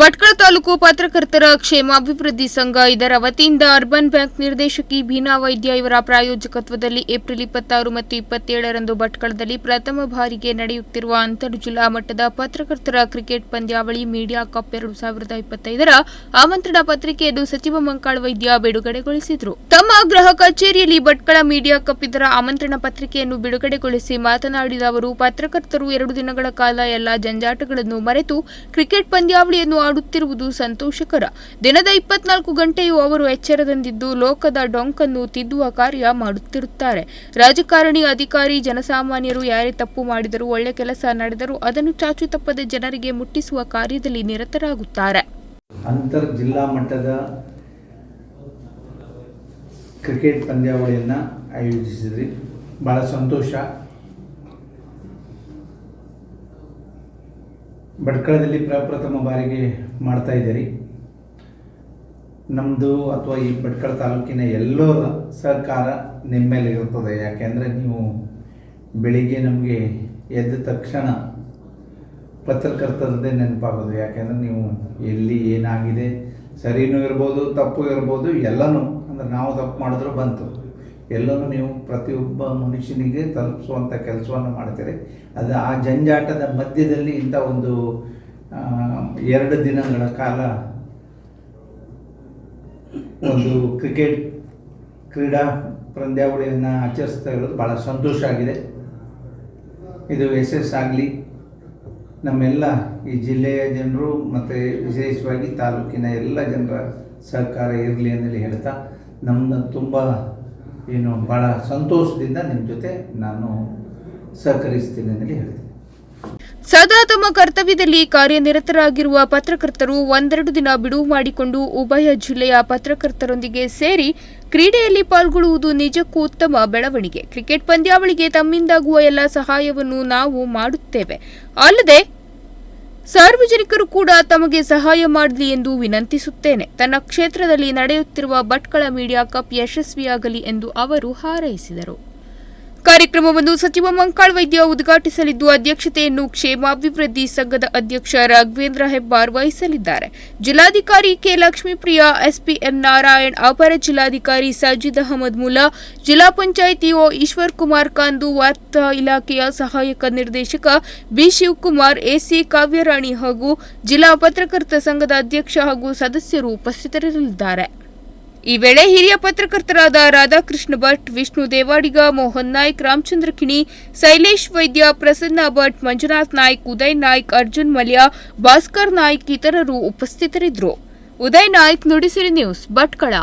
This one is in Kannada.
ಭಟ್ಕಳ ತಾಲೂಕು ಪತ್ರಕರ್ತರ ಕ್ಷೇಮಾಭಿವೃದ್ಧಿ ಸಂಘ ಇದರ ವತಿಯಿಂದ ಅರ್ಬನ್ ಬ್ಯಾಂಕ್ ನಿರ್ದೇಶಕಿ ಭೀನಾ ವೈದ್ಯ ಇವರ ಪ್ರಾಯೋಜಕತ್ವದಲ್ಲಿ ಏಪ್ರಿಲ್ ಇಪ್ಪತ್ತಾರು ಮತ್ತು ಇಪ್ಪತ್ತೇಳರಂದು ಭಟ್ಕಳದಲ್ಲಿ ಪ್ರಥಮ ಬಾರಿಗೆ ನಡೆಯುತ್ತಿರುವ ಅಂತರ್ ಜಿಲ್ಲಾ ಮಟ್ಟದ ಪತ್ರಕರ್ತರ ಕ್ರಿಕೆಟ್ ಪಂದ್ಯಾವಳಿ ಮೀಡಿಯಾ ಕಪ್ ಎರಡು ಸಾವಿರದ ಇಪ್ಪತ್ತೈದರ ಆಮಂತ್ರಣ ಪತ್ರಿಕೆಯನ್ನು ಸಚಿವ ಮಂಕಾಳ್ ವೈದ್ಯ ಬಿಡುಗಡೆಗೊಳಿಸಿದರು. ತಮ್ಮ ಗೃಹ ಕಚೇರಿಯಲ್ಲಿ ಭಟ್ಕಳ ಮೀಡಿಯಾ ಕಪ್ ಇದರ ಆಮಂತ್ರಣ ಪತ್ರಿಕೆಯನ್ನು ಬಿಡುಗಡೆಗೊಳಿಸಿ ಮಾತನಾಡಿದ ಅವರು, ಪತ್ರಕರ್ತರು ಎರಡು ದಿನಗಳ ಕಾಲ ಎಲ್ಲ ಜಂಜಾಟಗಳನ್ನು ಮರೆತು ಕ್ರಿಕೆಟ್ ಪಂದ್ಯಾವಳಿಯನ್ನು ಆಡುತ್ತಿರುವುದು ಸಂತೋಷಕರ. ದಿನದ ಇಪ್ಪತ್ನಾಲ್ಕು ಗಂಟೆಯೂ ಅವರು ಎಚ್ಚರದಂದಿದ್ದು ಲೋಕದ ಡೊಂಕನ್ನು ತಿದ್ದುವ ಕಾರ್ಯ ಮಾಡುತ್ತಿರುತ್ತಾರೆ. ರಾಜಕಾರಣಿ, ಅಧಿಕಾರಿ, ಜನಸಾಮಾನ್ಯರು ಯಾರೇ ತಪ್ಪು ಮಾಡಿದರೂ ಒಳ್ಳೆ ಕೆಲಸ ನಡೆದರೂ ಅದನ್ನು ಚಾಚು ತಪ್ಪದೆ ಜನರಿಗೆ ಮುಟ್ಟಿಸುವ ಕಾರ್ಯದಲ್ಲಿ ನಿರತರಾಗುತ್ತಾರೆ. ಅಂತರ್ ಜಿಲ್ಲಾ ಮಟ್ಟದ ಕ್ರಿಕೆಟ್ ಪಂದ್ಯಾವಳಿಯನ್ನು ಆಯೋಜಿಸಿದ್ರಿ. ಭಾಳ ಸಂತೋಷ. ಭಟ್ಕಳದಲ್ಲಿ ಪ್ರಪ್ರಥಮ ಬಾರಿಗೆ ಮಾಡ್ತಾ ಇದ್ದೀರಿ. ನಮ್ಮದು ಅಥವಾ ಈ ಭಟ್ಕಳ ತಾಲೂಕಿನ ಎಲ್ಲರ ಸಹಕಾರ ನಿಮ್ಮ ಮೇಲೆ ಯಾಕೆಂದರೆ ನೀವು ಬೆಳಿಗ್ಗೆ ನಮಗೆ ಎದ್ದ ತಕ್ಷಣ ಪತ್ರಕರ್ತರದ್ದೇ ನೆನಪಾಗೋದು. ಯಾಕೆಂದರೆ ನೀವು ಎಲ್ಲಿ ಏನಾಗಿದೆ, ಸರಿನೂ ಇರ್ಬೋದು, ತಪ್ಪು ಇರ್ಬೋದು, ಎಲ್ಲನೂ ಅಂದರೆ ನಾವು ತಪ್ಪು ಮಾಡಿದ್ರೂ ಬಂತು. ಎಲ್ಲನೂ ನೀವು ಪ್ರತಿಯೊಬ್ಬ ಮನುಷ್ಯನಿಗೆ ತಲುಪಿಸುವಂಥ ಕೆಲಸವನ್ನು ಮಾಡ್ತೀರಿ. ಅದು ಆ ಜಂಜಾಟದ ಮಧ್ಯದಲ್ಲಿ ಇಂಥ ಒಂದು ಎರಡು ದಿನಗಳ ಕಾಲ ಒಂದು ಕ್ರಿಕೆಟ್ ಕ್ರೀಡಾ ಪಂದ್ಯಾವಳಿಯನ್ನು ಆಚರಿಸ್ತಾ ಇರೋದು ಭಾಳ ಸಂತೋಷ ಆಗಿದೆ. ಇದು ಯಶಸ್ಸಾಗಲಿ ನಮ್ಮೆಲ್ಲ ಈ ಜಿಲ್ಲೆಯ ಜನರು ಮತ್ತು ವಿಶೇಷವಾಗಿ ತಾಲೂಕಿನ ಎಲ್ಲ ಜನರ ಸಹಕಾರ ಇರಲಿ ಅಂತೇಳಿ ಹೇಳ್ತಾ ನಮ್ಮನ್ನು ತುಂಬ ಏನು ಭಾಳ ಸಂತೋಷದಿಂದ ನಿಮ್ಮ ಜೊತೆ ನಾನು ಸಹಕರಿಸ್ತೀನಿ ಅಂತೇಳಿ ಹೇಳ್ತೀನಿ. ಸದಾ ತಮ್ಮ ಕರ್ತವ್ಯದಲ್ಲಿ ಕಾರ್ಯನಿರತರಾಗಿರುವ ಪತ್ರಕರ್ತರು ಒಂದೆರಡು ದಿನ ಬಿಡುವು ಮಾಡಿಕೊಂಡು ಉಭಯ ಜಿಲ್ಲೆಯ ಪತ್ರಕರ್ತರೊಂದಿಗೆ ಸೇರಿ ಕ್ರೀಡೆಯಲ್ಲಿ ಪಾಲ್ಗೊಳ್ಳುವುದು ನಿಜಕ್ಕೂ ಉತ್ತಮ ಬೆಳವಣಿಗೆ. ಕ್ರಿಕೆಟ್ ಪಂದ್ಯಾವಳಿಗೆ ತಮ್ಮಿಂದಾಗುವ ಎಲ್ಲ ಸಹಾಯವನ್ನು ನಾವು ಮಾಡುತ್ತೇವೆ. ಅಲ್ಲದೆ ಸಾರ್ವಜನಿಕರು ಕೂಡ ತಮಗೆ ಸಹಾಯ ಮಾಡಲಿ ಎಂದು ವಿನಂತಿಸುತ್ತೇನೆ. ತನ್ನ ಕ್ಷೇತ್ರದಲ್ಲಿ ನಡೆಯುತ್ತಿರುವ ಭಟ್ಕಳ ಮೀಡಿಯಾ ಕಪ್ ಯಶಸ್ವಿಯಾಗಲಿ ಎಂದು ಅವರು ಹಾರೈಸಿದರು. ಕಾರ್ಯಕ್ರಮವನ್ನು ಸಚಿವ ಮಂಕಾಳ್ ವೈದ್ಯ ಉದ್ಘಾಟಿಸಲಿದ್ದು, ಅಧ್ಯಕ್ಷತೆಯನ್ನು ಕ್ಷೇಮಾಭಿವೃದ್ಧಿ ಸಂಘದ ಅಧ್ಯಕ್ಷ ರಾಘವೇಂದ್ರ ಹೆಬ್ಬಾರ್ ವಹಿಸಲಿದ್ದಾರೆ. ಜಿಲ್ಲಾಧಿಕಾರಿ ಕೆ ಲಕ್ಷ್ಮೀಪ್ರಿಯಾ ಎಸ್ಪಿಎಂ ನಾರಾಯಣ್, ಅಪರ ಜಿಲ್ಲಾಧಿಕಾರಿ ಸಾಜಿದ್ ಅಹಮದ್ ಮುಲ್ಲಾ ಜಿಲ್ಲಾ ಪಂಚಾಯಿತಿ ಒ ಈಶ್ವರ್ ಕುಮಾರ್ ಕಾಂದು, ವಾರ್ತಾ ಇಲಾಖೆಯ ಸಹಾಯಕ ನಿರ್ದೇಶಕ ಬಿ ಶಿವಕುಮಾರ್, ಎಸಿ ಕಾವ್ಯರಾಣಿ ಹಾಗೂ ಜಿಲ್ಲಾ ಪತ್ರಕರ್ತ ಸಂಘದ ಅಧ್ಯಕ್ಷ ಹಾಗೂ ಸದಸ್ಯರು ಉಪಸ್ಥಿತರಿರಲಿದ್ದಾರೆ. ಈ ವೇಳೆ ಹಿರಿಯ ಪತ್ರಕರ್ತರಾದ ರಾಧಾಕೃಷ್ಣ ಭಟ್, ವಿಷ್ಣು ದೇವಾಡಿಗ, ಮೋಹನ್ ನಾಯ್ಕ್, ರಾಮಚಂದ್ರ ಕಿಣಿ, ಶೈಲೇಶ್ ವೈದ್ಯ, ಪ್ರಸನ್ನ ಭಟ್, ಮಂಜುನಾಥ್ ನಾಯ್ಕ್, ಉದಯ್ ನಾಯ್ಕ್, ಅರ್ಜುನ್ ಮಲ್ಯ, ಭಾಸ್ಕರ್ ನಾಯ್ಕ್ ಇತರರು ಉಪಸ್ಥಿತರಿದ್ದರು. ಉದಯ್ ನಾಯ್ಕ್ ನುಡಿಸಿರಿ ನ್ಯೂಸ್ ಭಟ್ಕಳ.